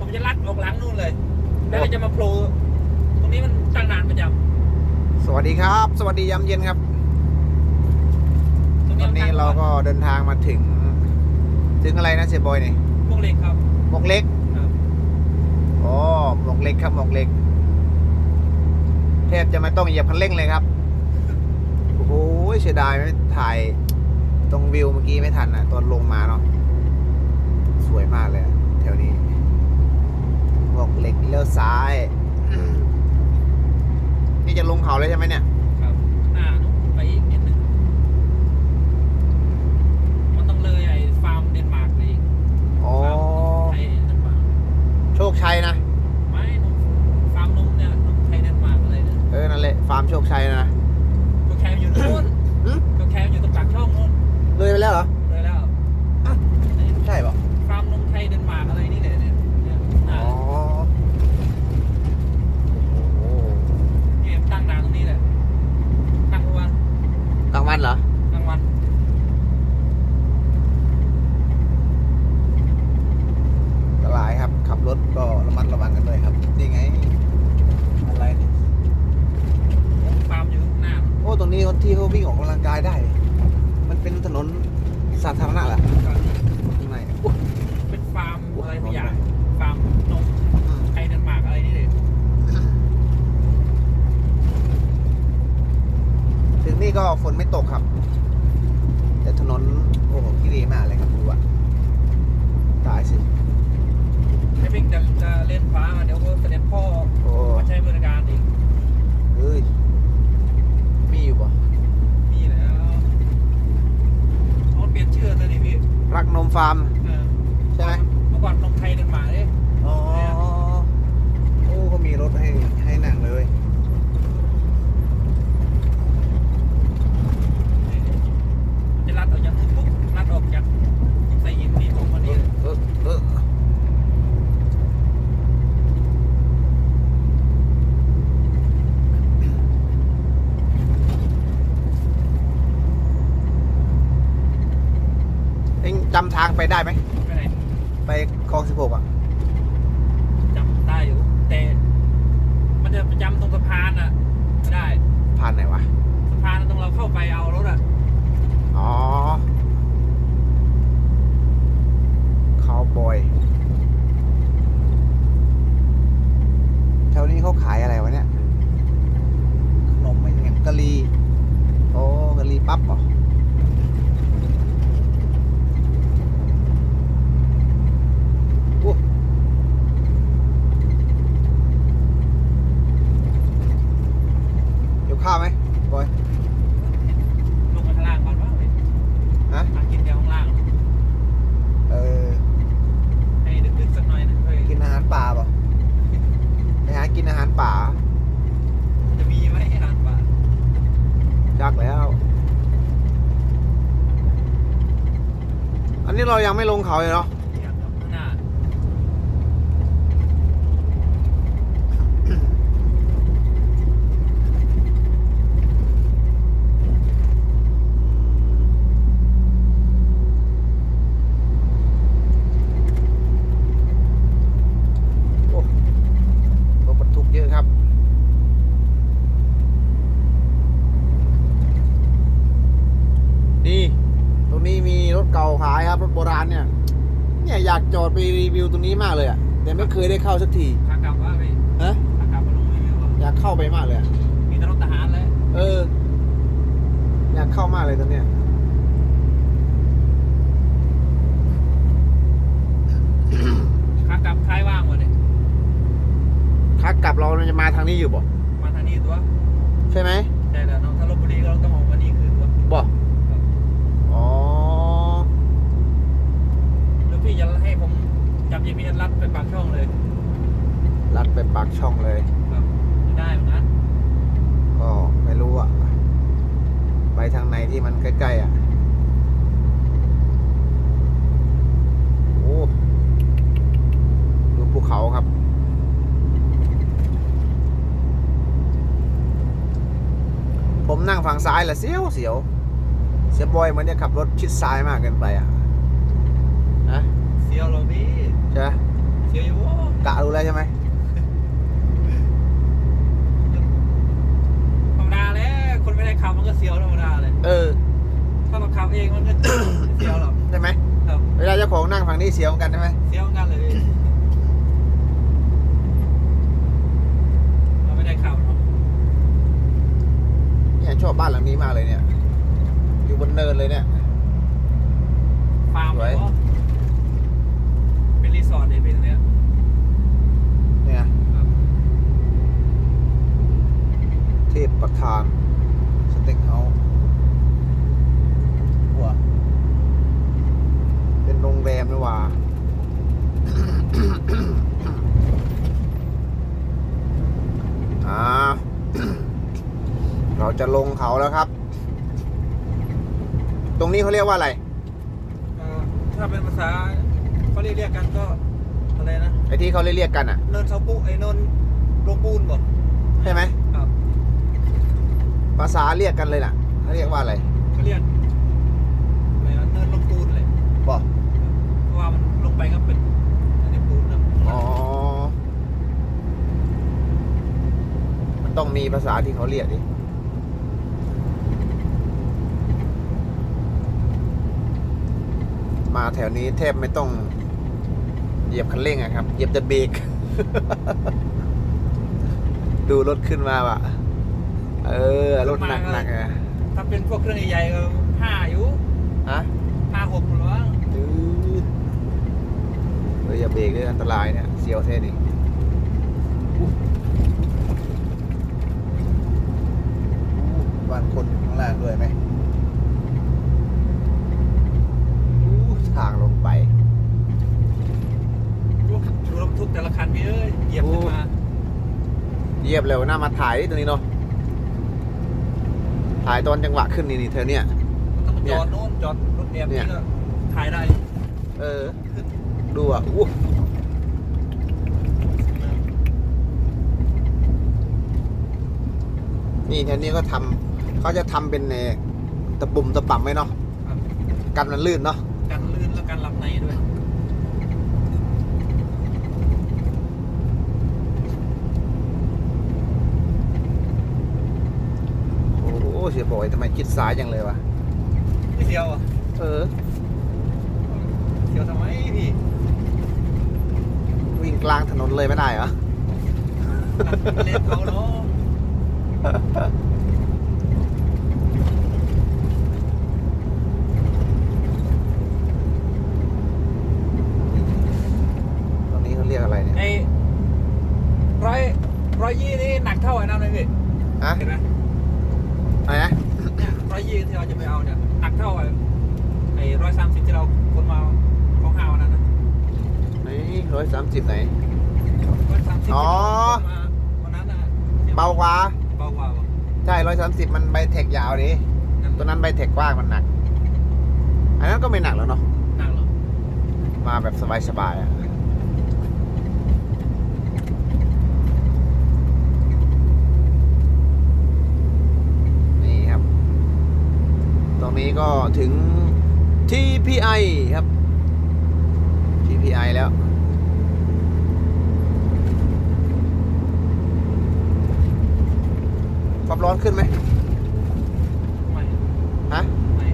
ผมจะลัดออกหลังนู่นเลย แล้วก็จะมาโผล่ตรงนี้มันตั้งนานประจสวัสดีครับ สวัสดียามเย็นครับำตรงวันมันี้ตั้งเราก็เดินทางมาถึง ถึงอะไรนะเสียบอยนี่พวกเล็กครับหมกเล็กครับอ๋อหมกเล็กครับหมกเล็กแทบจะไม่ต้องเหยียบคันเร่งเลยครับโอ้โหเสียดายไม่ถ่ายตรงวิวเมื่อกี้ไม่ทันอะ ตอนลงมาเนาะสวยมากเลยอะแถวนี้ หมกเล็กเลี้ยวซ้าย นี่จะลงเขาเลยใช่ไหมเนี่ย ครับหน้านู้นไปอีกนิดนึงมันต้องเลยไอ้ฟาร์มเดนมาร์กไปอีก อ๋อ ฟาร์มไทยเดนมาร์ก โชคชัยนะ ไม่นมฟาร์มนมเนี่ยนมไทยเดนมาร์กอะไรเนี่ย เออ นั่นแหละ ฟาร์มโชคชัยนะ ก็แคมอยู่นู้น หึ ก็แคมอยู่ตรงปากช่องนู้น เลยไปแล้วเหรอ เลยแล้ว อะ นี่ ใช่ป่ะ ฟาร์มนมไทยเดนมาร์กอะไรนี่เนี่ยเนี่ยเนี่ยหน้า อ๋อโอ้โห เนี่ยตั้งนานตรงนี้แหละตั้งทุกวัน กลางวันเหรอ กลางวัน อันตรายครับ ขับรถก็ระมัดระวังกันด้วยครับ นี่ไง อะไรเนี่ย ฟาร์มอยู่ข้างหน้า โอ้ ตรงนี้ที่เขา วิ่งออกกำลังกายได้ มันเป็นถนนสาธารณะเหรอข้างในอุ๊ยเป็นฟาร์มอะไรทุกอย่างฟาร์มนมอืมไทยเดนมาร์กอะไรนี่เลยถึงนี่ก็ฝนไม่ตกครับ แต่ถนนโอ้โหที่ดีมากเลยครับดูอะตายสิ ให้วิ่งจะจะเล่นฟ้าเดี๋ยวก็เสด็จพ่อ โอ้ มาใช้บริการอีก เฮ้ย มีอยู่ป่ะ มีแล้วเขาเปลี่ยนชื่อเลยนี่พี่ รักนมฟาร์ม เออ ใช่ไหม เมื่อก่อนนมไทยเดนมาร์กเลย อ๋อ โอ้เขามีรถให้ให้นั่งเลย จะรัดออกจากนู้นปุ๊บรัดออกจากใส่ยิมนี่ผมพอดีเลย เออเออเอ็ง จำทางไปได้ไหม ไปไหนไปคลองสิบหกอะ จำได้อยู่แต่มันจะประจำตรงสะพานอะไม่ได้ผ่านไหนวะ สะพานตรงเราเข้าไปเอารถอะอ๋อเขาบอย แถวนี้เขาขายอะไรวะเนี่ย ขนมไม่ยังไงกะลีโอ้กะลีปั๊บเหรอโอ้ เดี๋ยวข้าวไหมบอยลงมาข้างล่างก่อนว่าเว้ยฮะหากินแถวข้างล่าง เออให้ดึกๆสักหน่อยนะเฮ้ยกินอาหารป่าเปล่ะไปหากินอาหารป่าจะมีไหมให้ร้านป่ายักแล้ว อันนี้เรายังไม่ลงเขาเลยเนาะ อย่างกับข้างหน้า โอ้รถบรรทุกเยอะครับ นี่ ตรงนี้มีรถเก่าขายครั บรถโบราณเนี่ย เนี่ยอยากจอดไปรีวิวตรงนี้มากเลยอะแต่ไม่เคยได้เข้าสักทีขากลับว่าไปฮะขากลับมาลงรีวิวอะอยากเข้าไปมากเลยอะมีแต่รถทหารเลย เออ อยากเข้ามากเลยตอนเนี้ยขากลับคล้ายว่างหมดเลยขากลับเราจะมาทางนี้อยู่บ่มาทางนี้ตัว ใช่ไหม ใช่แล้วน้องถ้าลบบุรีก็ต้องมองว่านี่คือตัว บ่อ๋อ หรือพี่จะ ให้ผมจับ GPS ลัดไปปากช่องเลยลัดไปปากช่องเลย ครับจะได้เหมือนกันก็ไม่รู้อะไปทางไหนที่มันใกล้ๆอะโอ้ดูภูเขาครับ ผมนั่งฝั่งซ้ายแหละเสียวเสียว เสียบอยเหมันจะขับรถชิดซ้ายมากเกินไปอะนะ เซียวเราพี่ใช่ไหมเซียวสียวอยู่กะรู้แล้วใช่ไหมธรรมดาแล้วคนไม่ได้ขับมันก็เสียวธรรมดาเลยเออถ้าเราขับเองมันก็เสียวหรอกใช่ไหมครับเวลาเจ้าของนั่งฝั่งนี้เสียวเหมือนกันใช่ไหมเสียวเหมือนกันเลยเราไม่ได้ขับเนาะเนี่ยชอบบ้านหลังนี้มากเลยเนี่ย อยู่บนเนินเลยเนี่ย ฟาร์มสวยเหรอเป็นรี สอร์ทเลยเป็นตรงเนี้ยเนี่ยครับเทพประธานสเต็กเฮาส์หัวเป็นโรงแรมนี่หว่า อ่า เราจะลงเขาแล้วครับ ตรงนี้เขาเรียกว่าอะไร เอ่อถ้าเป็นภาษา เขาเรียกเรียกกันก็อะไรนะไอ้ที่เขาเรียกๆกันอะ เนินเสาปูไอ้เนินโรงปูนบ่ใช่ไหมครับภาษาเรียกกันเลยน่ะเขาเรียกว่าอะไรเขาเรียกอะไรนะเนินลงปูนเลยบอกเพราะว่ามันลงไปก็เป็นอันนี้ปูนนะอ๋อ มันต้องมีภาษาที่เขาเรียกดิมาแถวนี้แทบไม่ต้อง เหยียบคันเร่งอะครับ เหยียบแต่เบรก ดูรถขึ้นมาว่ะ เออ รถหนักหนักๆอะถ้าเป็นพวกเครื่องใหญ่ๆก็ห้าอยู่ฮะห้าหกหรือว่าดืดเฮ้ยอย่าเบรกเลยอันตรายเนี่ยเสียวเท่นี่อู้อู้บ้านคนอยู่ข้างล่างด้วยไหมอู้ทางลงไป ดูรถบรรทุกแต่ละคันพี่เอ้ยเหยียบขึ้นมา เหยียบเร็วหน้ามาถ่ายดิตรงนี้เนาะถ่ายตอนจังหวะขึ้นนี่นี่เธอเนี่ยมันต้องเนี่จยอดโน่นจอดรถแอมเนี่นี่ยก็ถ่ายได้ เออขึ้นดูอะอู้นี่แถวนี้ก็ทำเขาจะทำเป็นเอ่อตะปุ่มตะป่ำไว้เนาะครับกันมันลื่นเนาะกันลื่นแล้วกันหลับในด้วย โอ้โห เสียบอยทำไมคิดสายจังเลยวะไม่เสียวอะเออเสียวทำไมพี่วิ่งกลางถนนเลยไม่ได้เหรอเล่นเขาเนาะตรงนี้เขาเรียกอะไรเนี่ยไอ้ร้อยร้อยยี่นี่หนักเท่าไอ้นั่นเลยพี่อะเห็นไหม อะไรนะ เนี่ยร้อยยี่ที่เราจะไป เอาเนี่ยหนักเท่าไอ้ไอ้ร้อยสามสิบที่เราคนมาของห้าวันนั้นนะนี่ร้อยสามสิบไหน ร้อยสามสิบอ๋อ วันนั้นนะเบากว่า เบากว่าปะใช่ร้อยสามสิบมันใบเทคยาวดิตัวนั้นใบเทคกว้างมันหนัก อันนั้นก็ไม่หนักแล้วเนาะหนักเหรอ มาแบบสบายๆอะ นี่ครับ ตรง นี้ก็ถึง TPI ครับ TPI แล้ว ความร้อนขึ้นไหมไม่ฮะไม่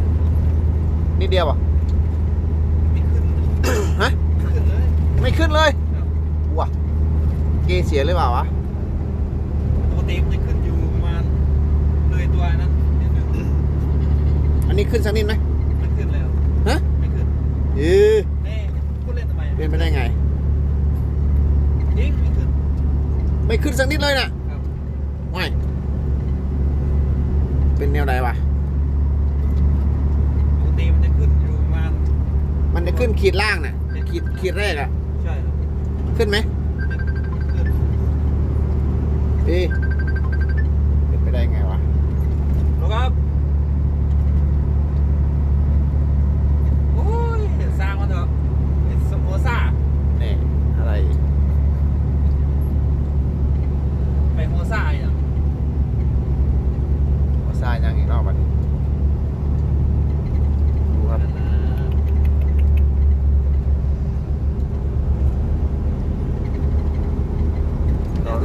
นิดเดียวอะไม่ขึ้นฮะไม่ขึ้นเลย ไม่ขึ้นเลยครับว้าเกเสียหรือเปล่าวะปกติมันจะขึ้นอยู่ประมาณเลยตัวนั้นนิดนึงอั นนี้ขึ้นสักนิดไหมไม่ขึ้นแล้วฮะไม่ขึ้นเออแน่พูดเล่นทำไมเป็นไปได้ไงจริงไม่ขึ้น ไม่ขึ้นสักนิดเลยน่ะครับไม่เป็นแนวใดวะปกติมันจะขึ้นอยู่ประมาณมันจะขึ้นขีดล่างน่ะขีดขีดแรกอะใช่ครับขึ้นไหมขึ้นเอ๊ะเป็นไปได้ไงวะแล้วครับโอ้ยสร้างมันเถอะไอ้สโมซ่า นี่อะไรอีก ไปโมซ่าอย่าง หัวซ้ายยังอีกรอบอันนี้ดูครับ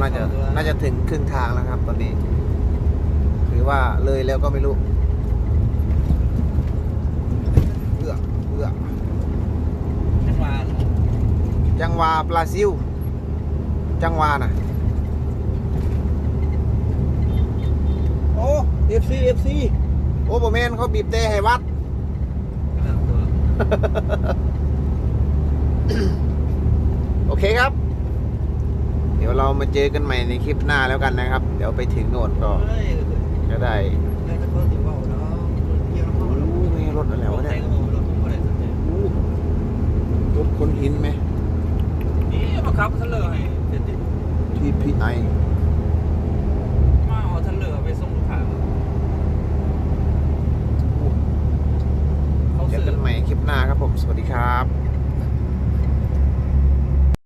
น่าจะ น่าจะถึงครึ่งทางแล้วครับ ตอนนี้ หรือว่าเลยแล้วก็ไม่รู้เอื้อเอื้อจังหวะจังหวาบราซิล จังหวาน่ะ โอ้ FC FC โอ้โบแมนเขาบีบแต่ให้วัด โอเคครับ เดี๋ยวเรามาเจอกันใหม่ในคลิปหน้าแล้วกันนะครับ เดี๋ยวไปถึงโน่นก็จะได้